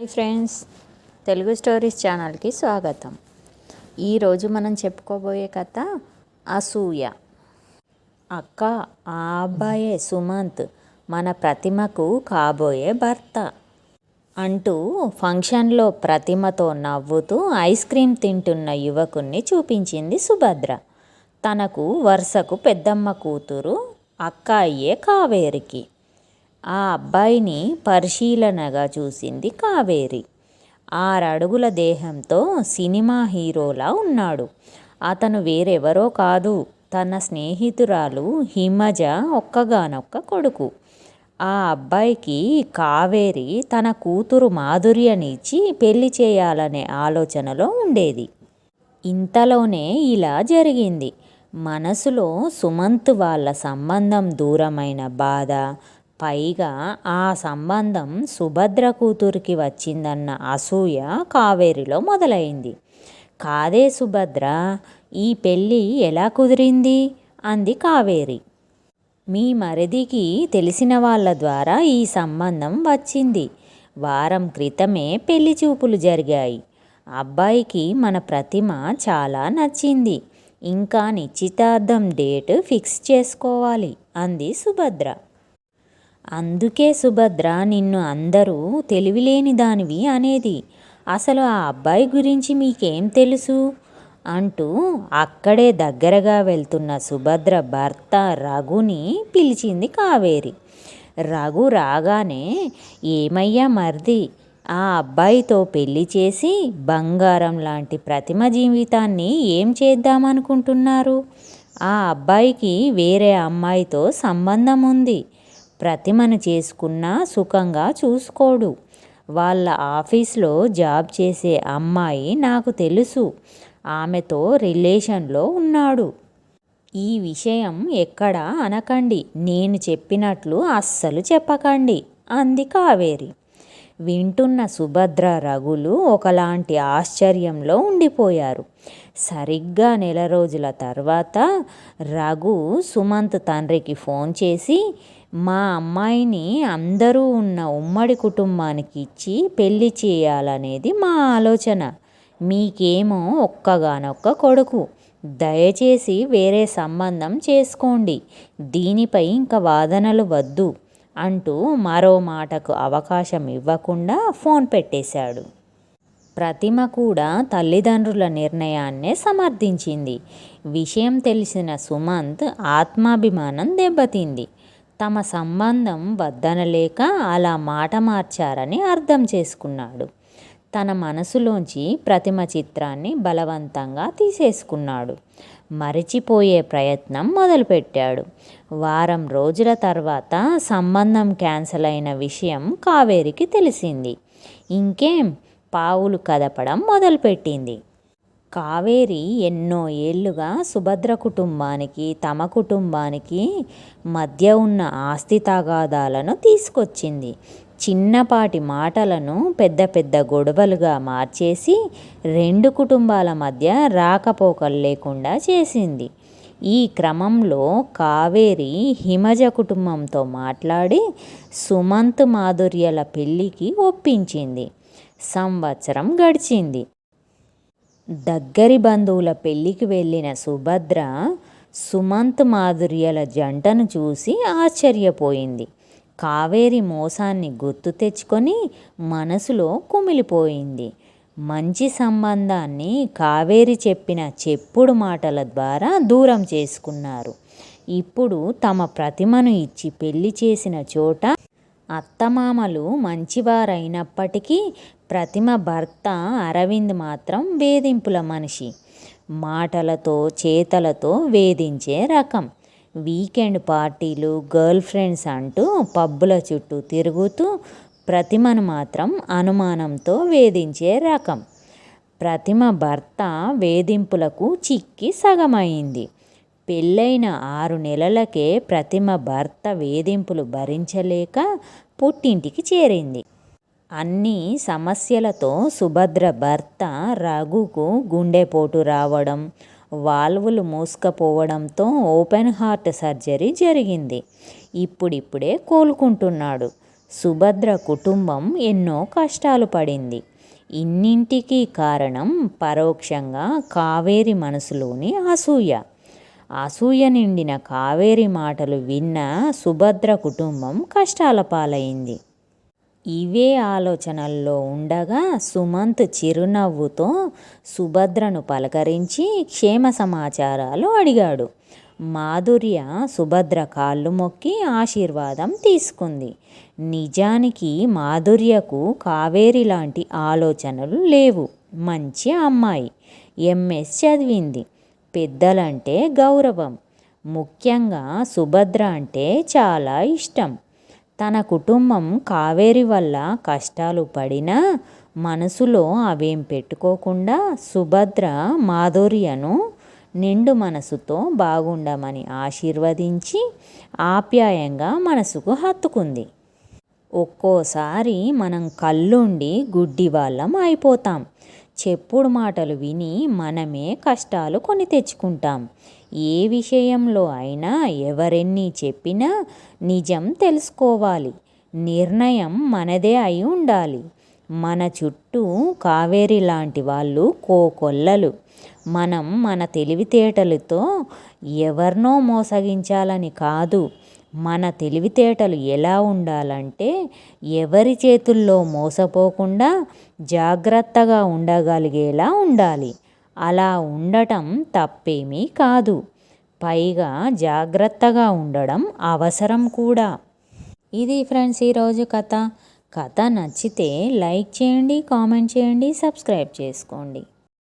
Hi friends Telugu stories ఛానల్కి స్వాగతం. ఈరోజు మనం చెప్పుకోబోయే కథ అసూయ. అక్క ఆ అబ్బాయే సుమంత్ మన ప్రతిమకు కాబోయే భర్త అంటూ ఫంక్షన్లో ప్రతిమతో నవ్వుతూ ఐస్ క్రీమ్ తింటున్న యువకుణ్ణి చూపించింది సుభద్ర. తనకు వరుసకు పెద్దమ్మ కూతురు అక్క అయ్యే కావేరికి. ఆ అబ్బాయిని పరిశీలనగా చూసింది కావేరి. ఆరడుగుల దేహంతో సినిమా హీరోలా ఉన్నాడు. అతను వేరెవరో కాదు. తన స్నేహితురాలు హిమజ ఒక్కగానొక్క కొడుకు. ఆ అబ్బాయికి కావేరి తన కూతురు మాధుర్యనిచ్చి పెళ్ళి చేయాలనే ఆలోచనలో ఉండేది. ఇంతలోనే ఇలా జరిగింది. మనసులో సుమంత్ వాళ్ళ సంబంధం దూరమైన బాధ పైగా ఆ సంబంధం సుభద్ర కూతురికి వచ్చిందన్న అసూయ కావేరిలో మొదలైంది. కాదే సుభద్ర ఈ పెళ్ళి ఎలా కుదిరింది? అంది కావేరి. మీ మరిదికి తెలిసిన వాళ్ళ ద్వారా ఈ సంబంధం వచ్చింది. వారం క్రితమే పెళ్ళి చూపులు జరిగాయి. అబ్బాయికి మన ప్రతిమ చాలా నచ్చింది. ఇంకా నిశ్చితార్థం డేట్ ఫిక్స్ చేసుకోవాలి అంది సుభద్ర. అందుకే సుభద్ర నిన్ను అందరూ తెలివిలేని దానివి అనేది. అసలు ఆ అబ్బాయి గురించి మీకేం తెలుసు? అంటూ అక్కడే దగ్గరగా వెళ్తున్న సుభద్ర భర్త రఘుని పిలిచింది కావేరి. రఘు రాగానే ఏమయ్యా మర్ది ఆ అబ్బాయితో పెళ్ళి చేసి బంగారం లాంటి ప్రతిమ జీవితాన్ని ఏం చేద్దామనుకుంటున్నారు? ఆ అబ్బాయికి వేరే అమ్మాయితో సంబంధం ఉంది. ప్రతిమను చేసుకున్నా సుఖంగా చూసుకోడు. వాళ్ళ ఆఫీస్లో జాబ్ చేసే అమ్మాయి నాకు తెలుసు. ఆమెతో రిలేషన్లో ఉన్నాడు. ఈ విషయం ఎక్కడ అనకండి. నేను చెప్పినట్లు అస్సలు చెప్పకండి అంది కావేరి. వింటున్న సుభద్ర రఘులు ఒకలాంటి ఆశ్చర్యంలో ఉండిపోయారు. సరిగ్గా నెల రోజుల తర్వాత రఘు సుమంత్ తండ్రికి ఫోన్ చేసి మా అమ్మాయిని అందరూ ఉన్న ఉమ్మడి కుటుంబానికి ఇచ్చి పెళ్ళి చేయాలనేది మా ఆలోచన. మీకేమో ఒక్కగానొక్క కొడుకు. దయచేసి వేరే సంబంధం చేసుకోండి. దీనిపై ఇంకా వాదనలు వద్దు అంటూ మరో మాటకు అవకాశం ఇవ్వకుండా ఫోన్ పెట్టేశాడు. ప్రతిమ కూడా తల్లిదండ్రుల నిర్ణయాన్నే సమర్థించింది. విషయం తెలిసిన సుమంత్ ఆత్మాభిమానం దెబ్బతింది. తమ సంబంధం వద్దనలేక అలా మాట మార్చారని అర్థం చేసుకున్నాడు. తన మనసులోంచి ప్రతిమ చిత్రాన్ని బలవంతంగా తీసేసుకున్నాడు. మరిచిపోయే ప్రయత్నం మొదలుపెట్టాడు. వారం రోజుల తర్వాత సంబంధం క్యాన్సల్ అయిన విషయం కావేరికి తెలిసింది. ఇంకేం? పావులు కదపడం మొదలుపెట్టింది. కావేరి ఎన్నో ఏళ్ళుగా సుభద్ర కుటుంబానికి తమ కుటుంబానికి మధ్య ఉన్న ఆస్తి తగాదాలను తీసుకొచ్చింది. చిన్నపాటి మాటలను పెద్ద పెద్ద గొడవలుగా మార్చేసి రెండు కుటుంబాల మధ్య రాకపోకలు లేకుండా చేసింది. ఈ క్రమంలో కావేరి హిమజ కుటుంబంతో మాట్లాడి సుమంత్ మాధుర్యల పెళ్ళికి ఒప్పించింది. సంవత్సరం గడిచింది. దగ్గరి బంధువుల పెళ్ళికి వెళ్ళిన సుభద్ర సుమంత్ మాధుర్యల జంటను చూసి ఆశ్చర్యపోయింది. కావేరి మోసాన్ని గుర్తు తెచ్చుకొని మనసులో కుమిలిపోయింది. మంచి సంబంధాన్ని కావేరి చెప్పిన చెప్పుడు మాటల ద్వారా దూరం చేసుకున్నారు. ఇప్పుడు తమ ప్రతిమను ఇచ్చి పెళ్ళి చేసిన చోట అత్తమామలు మంచివారైనప్పటికీ ప్రతిమ భర్త అరవింద్ మాత్రం వేధింపుల మనిషి. మాటలతో చేతలతో వేధించే రకం. వీకెండ్ పార్టీలు గర్ల్ ఫ్రెండ్స్ అంటూ పబ్బుల చుట్టూ తిరుగుతూ ప్రతిమను మాత్రం అనుమానంతో వేధించే రకం. ప్రతిమ భర్త వేధింపులకు చిక్కి సగమైంది. పెళ్ళైన ఆరు నెలలకే ప్రతిమ భర్త వేధింపులు భరించలేక పుట్టింటికి చేరింది. అన్ని సమస్యలతో సుభద్ర భర్త రఘుకు గుండెపోటు రావడం వాల్వులు మూసుకపోవడంతో ఓపెన్ హార్ట్ సర్జరీ జరిగింది. ఇప్పుడిప్పుడే కోలుకుంటున్నాడు. సుభద్ర కుటుంబం ఎన్నో కష్టాలు పడింది. ఇన్నింటికి కారణం పరోక్షంగా కావేరి మనసులోని అసూయ. అసూయ నిండిన కావేరి మాటలు విన్న సుభద్ర కుటుంబం కష్టాల పాలైంది. ఇవే ఆలోచనల్లో ఉండగా సుమంత్ చిరునవ్వుతో సుభద్రను పలకరించి క్షేమ సమాచారాలు అడిగాడు. మాధుర్య సుభద్ర కాళ్ళు మొక్కి ఆశీర్వాదం తీసుకుంది. నిజానికి మాధుర్యకు కావేరి లాంటి ఆలోచనలు లేవు. మంచి అమ్మాయి. ఎంఎస్ చదివింది. పెద్దలంటే గౌరవం. ముఖ్యంగా సుభద్ర అంటే చాలా ఇష్టం. తన కుటుంబం కావేరి వల్ల కష్టాలు పడినా మనసులో అవేం పెట్టుకోకుండా సుభద్ర మాధుర్యను నిండు మనసుతో బాగుండమని ఆశీర్వదించి ఆప్యాయంగా మనసుకు హత్తుకుంది. ఒక్కోసారి మనం కళ్ళుండి గుడ్డి వాళ్ళం అయిపోతాం. చెప్పుడు మాటలు విని మనమే కష్టాలు కొని తెచ్చుకుంటాం. ఏ విషయంలో అయినా ఎవరెన్ని చెప్పినా నిజం తెలుసుకోవాలి. నిర్ణయం మనదే అయి ఉండాలి. మన చుట్టూ కావేరి లాంటి వాళ్ళు కోకొల్లలు. మనం మన తెలివితేటలతో ఎవరినో మోసగించాలని కాదు. మన తెలివితేటలు ఎలా ఉండాలంటే ఎవరి చేతుల్లో మోసపోకుండా జాగ్రత్తగా ఉండగలిగేలా ఉండాలి. అలా ఉండటం తప్పేమీ కాదు. పైగా జాగ్రత్తగా ఉండడం అవసరం కూడా. ఇది ఫ్రెండ్స్ ఈరోజు కథ. కథ నచ్చితే లైక్ చేయండి కామెంట్ చేయండి సబ్స్క్రైబ్ చేసుకోండి.